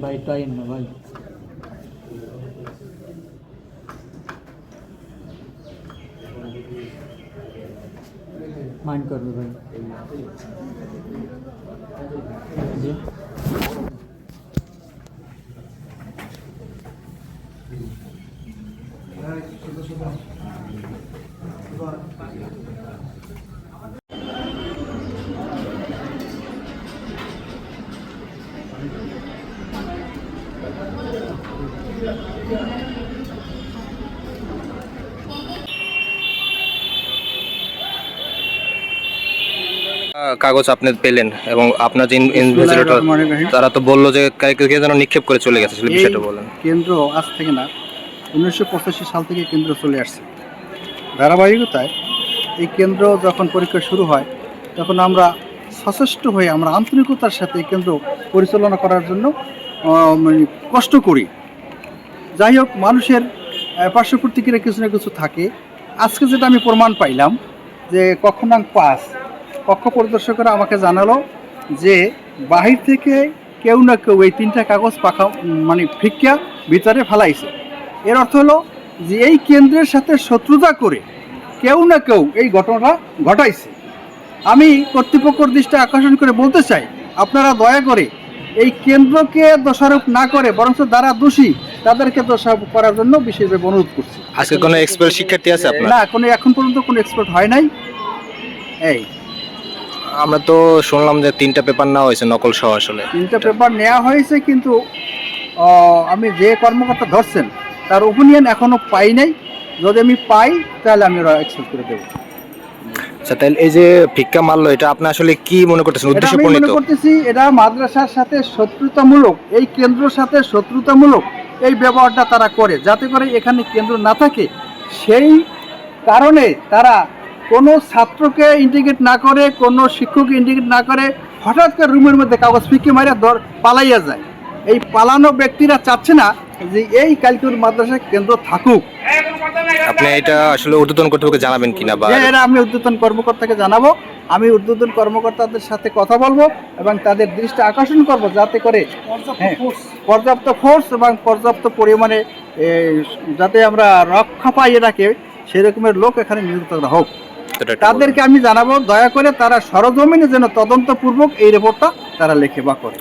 भाई भाई माइंड कर भाई। जी। हाँ, Thank. কাগজ আপনি পেলেন এবং আপনার যে ইনভেস্টিগেটর তারা তো বলল যে কে- যেন নিক্ষেপ করে চলে গেছে বিষয়টা বলেন। কেন্দ্র আজ থেকে না উনিশশো পঁচাশি সাল থেকে কেন্দ্র চলে আসছে। ধারাবাহিকতায় এই কেন্দ্র যখন পরীক্ষা শুরু হয় তখন আমরা সচেষ্ট হয়ে আমরা আন্তরিকতার সাথে কেন্দ্র পরিচালনা করার জন্য মানে কষ্ট করি। যাই হোক, মানুষের পার্শ্ব প্রতিক্রিয়া কিছু না কিছু থাকে। আজকে যেটা আমি প্রমাণ পাইলাম, যে কক্ষনাং পাস, কক্ষ পরিদর্শকরা আমাকে জানালো যে বাহির থেকে কেউ না কেউ এই তিনটা কাগজ পাখা মানে ফিক্কা ভিতরে ফেলাইছে। এর অর্থ হলো যে এই কেন্দ্রের সাথে শত্রুতা করে কেউ না কেউ এই ঘটনাটা ঘটাইছে। আমি কর্তৃপক্ষের দৃষ্টি আকর্ষণ করে বলতে চাই, আপনারা দয়া করে এই কেন্দ্রকে দোষারোপ না করে বরঞ্চ যারা দোষী তাদেরকে দোষারোপ করার জন্য বিশেষভাবে অনুরোধ করছি। আজকে কোনো এক্সপার্ট শিক্ষার্থী আছে আপনার? না কোনো এখন পর্যন্ত কোনো এক্সপার্ট হয় নাই। এই। আমরা তো শুনলাম যে তিনটা পেপার নেওয়া হয়েছে নকল সহ আসলে। তিনটা পেপার নেওয়া হয়েছে কিন্তু আমি যে কর্মকর্তা ধরছেন তার ওপিনিয়ন এখনও পাই নাই। যদি আমি পাই তাহলে আমি অ্যাকসেপ্ট করে দেবো। আচ্ছা তাহলে এই যে ভিক্ষা মারলো এটা আপনি আসলে কি মনে করতেছেন? উদ্দেশ্য আমি মনে করতেছি এটা মাদ্রাসার সাথে শত্রুতামূলক এই কেন্দ্রের সাথে শত্রুতামূলক এই ব্যবহারটা তারা করে যাতে করে এখানে কেন্দ্র না থাকে। সেই কারণে তারা কোনো ছাত্রকে ইন্ডিকেট না করে কোনো শিক্ষককে ইন্ডিকেট না করে হঠাৎ করে রুমের মধ্যে কাগজ ফিকে মারে ধর পালাইয়া যায়। এই পালানো ব্যক্তিরা চাচ্ছে না যে এই কালকুর মাদ্রাসা কেন্দ্র থাকুক। আপনি এটা আসলে ঊর্ধ্বতন কর্তৃপক্ষকে জানাবেন কিনা বা যে এরা আমি উদ্যোতন কর্মকর্তাকে জানাব। আমি উদ্বোধন কর্মকর্তাদের সাথে কথা বলব এবং তাদের দৃষ্টি আকর্ষণ করব যাতে করে হ্যাঁ, পর্যাপ্ত ফোর্স এবং পর্যাপ্ত পরিমাণে যাতে আমরা রক্ষা পাই এটাকে সেই রকমের লোক এখানে নিযুক্ত হোক। তাদেরকে আমি জানাব দয়া করে তারা সরজমিনে যেন তদন্তপূর্বক এই রিপোর্টটা তারা লেখে বা করে।